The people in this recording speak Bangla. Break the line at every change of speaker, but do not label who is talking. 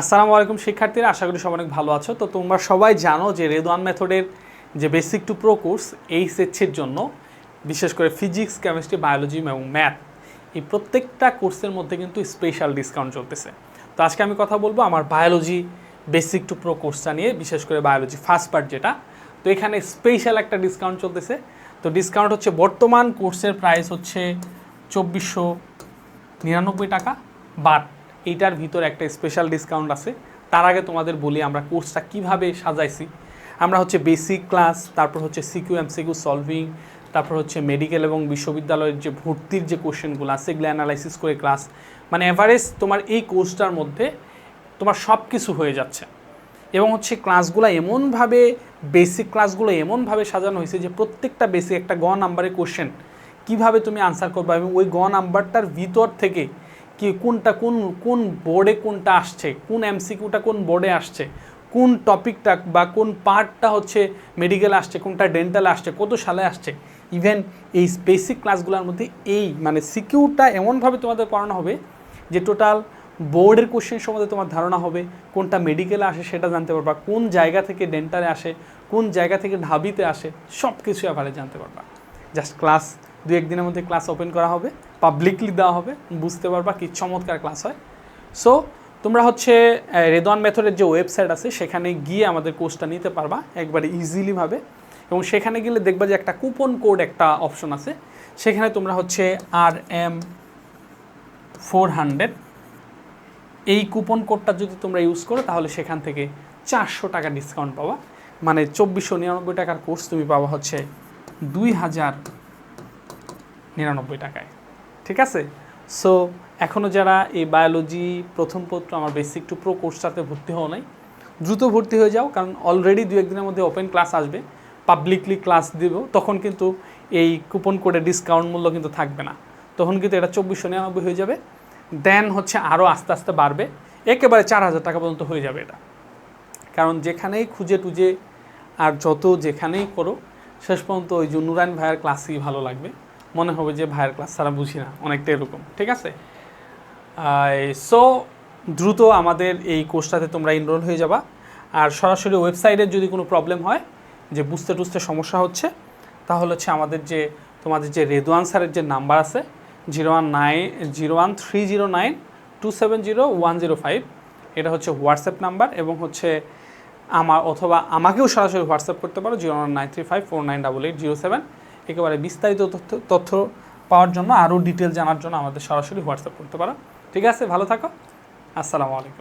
আসসালামু আলাইকুম, শিক্ষার্থীরা, আশা করি সবাই অনেক ভালো আছো। তো তোমরা সবাই জানো যে রেদওয়ান মেথডের যে বেসিক টু প্রো কোর্স এই সেটসের জন্য, বিশেষ করে ফিজিক্স কেমিস্ট্রি বায়োলজি এবং ম্যাথ এই প্রত্যেকটা কোর্সের মধ্যে কিন্তু স্পেশাল ডিসকাউন্ট চলতেছে। তো আজকে আমি কথা বলব আমার বায়োলজি বেসিক টু প্রো কোর্সটা নিয়ে, বিশেষ করে বায়োলজি ফার্স্ট পার্ট যেটা। তো এখানে স্পেশাল একটা ডিসকাউন্ট চলতেছে। তো ডিসকাউন্ট হচ্ছে বর্তমান কোর্সের প্রাইস হচ্ছে চব্বিশশো নিরানব্বই টাকা বাট এইটার ভিতর একটা স্পেশাল ডিসকাউন্ট আছে। তার আগে তোমাদের বলি আমরা কোর্সটা কীভাবে সাজাইছি। আমরা হচ্ছে বেসিক ক্লাস তারপর হচ্ছে সিকিউ এমসিকিউ সলভিং তারপর হচ্ছে মেডিকেল এবং বিশ্ববিদ্যালয়ের যে ভর্তির যে কোশ্চেনগুলো আছে সেগুলো অ্যানালাইসিস করে ক্লাস মানে এভারেজ তোমার এই কোর্সটার মধ্যে তোমার সব কিছু হয়ে যাচ্ছে। এবং হচ্ছে ক্লাসগুলো এমনভাবে বেসিক ক্লাসগুলো এমনভাবে সাজানো হয়েছে যে প্রত্যেকটা বেসিক একটা গ নাম্বারের কোশ্চেন কীভাবে তুমি আনসার করবে এবং ওই গ নাম্বারটার ভিতর থেকে কি কোনটা কোন কোন বোর্ডে কোনটা আসছে, কোন এমসিকিউটা কোন বোর্ডে আসছে, কোন টপিকটা বা কোন পার্টটা হচ্ছে মেডিকেল আসছে, কোনটা ডেন্টাল আসছে, কত সালে আসছে। ইভেন এই বেসিক ক্লাসগুলোর মধ্যে এই মানে সিকিউরটা এমনভাবে তোমাদের করানো হবে যে টোটাল বোর্ডের কোশ্চেন সম্বন্ধে তোমার ধারণা হবে, কোনটা মেডিকেলে আসে সেটা জানতে পারবা, কোন জায়গা থেকে ডেন্টালে আসে, কোন জায়গা থেকে ঢাবিতে আসে সব কিছু এবারে জানতে পারবা। জাস্ট ক্লাস দু একদিনের মধ্যে ক্লাস ওপেন করা হবে পাবলিকলি দেওয়া হবে, বুঝতে পারবা কি চমৎকার ক্লাস হয়। সো তোমরা হচ্ছে রেদওয়ান মেথডের যে ওয়েবসাইট আছে, সেখানে গিয়ে আমাদের কোর্সটা নিতে পারবা, একবারে ইজিলিভাবে এবং সেখানে গেলে দেখবা যে একটা কুপন কোড একটা অপশন আছে। সেখানে তোমরা হচ্ছে আর এম ফোর হান্ড্রেড এই কুপন কোডটা যদি তোমরা ইউজ করো, তাহলে সেখান থেকে চারশো টাকা ডিসকাউন্ট পাবা। মানে চব্বিশশো নিরানব্বই টাকার কোর্স তুমি পাবা হচ্ছে দুই হাজার নিরানব্বই টাকায়। ঠিক আছে? সো এখনও যারা এই বায়োলজি প্রথম পত্র আমার বেসিক টু প্রো কোর্সটাতে ভর্তি হও নাই, দ্রুত ভর্তি হয়ে যাও, কারণ অলরেডি দু একদিনের মধ্যে ওপেন ক্লাস আসবে পাবলিকলি ক্লাস দেব, তখন কিন্তু এই কুপন কোডে ডিসকাউন্ট মূল্য কিন্তু থাকবে না। তখন কিন্তু এটা চব্বিশশো নিরানব্বই হয়ে যাবে দেন হচ্ছে আরও আস্তে আস্তে বাড়বে, একেবারে চার হাজার টাকা পর্যন্ত হয়ে যাবে এটা। কারণ যেখানেই খুঁজে টুজে আর যত যেখানেই করো, শেষ পর্যন্ত ওই যে নুরায়ণ ভাইয়ের ক্লাসই ভালো লাগবে। মনে হবে যে ভাইয়ের ক্লাস ছাড়া বুঝি না অনেকটা এরকম, ঠিক আছে? সো দ্রুত আমাদের এই কোর্সটাতে তোমরা এনরোল হয়ে যাবা। আর সরাসরি ওয়েবসাইটের যদি কোনো প্রবলেম হয়, যে বুঝতে টুঝতে সমস্যা হচ্ছে, তাহলে হচ্ছে আমাদের যে, তোমাদের যে রেদওয়ান স্যারের যে নাম্বার আছে zero one nine zero one three zero nine two seven zero one zero five এটা হচ্ছে হোয়াটসঅ্যাপ নাম্বার এবং হচ্ছে আমার অথবা আমাকেও সরাসরি হোয়াটসঅ্যাপ করতে পারো zero one nine three five four nine double eight zero seven একেবারে বিস্তারিত তথ্য তথ্য পাওয়ার জন্য আরও ডিটেল জানার জন্য আমাদের সরাসরি হোয়াটসঅ্যাপ করতে পারো। ঠিক আছে? ভালো থাকো। আসসালামু আলাইকুম।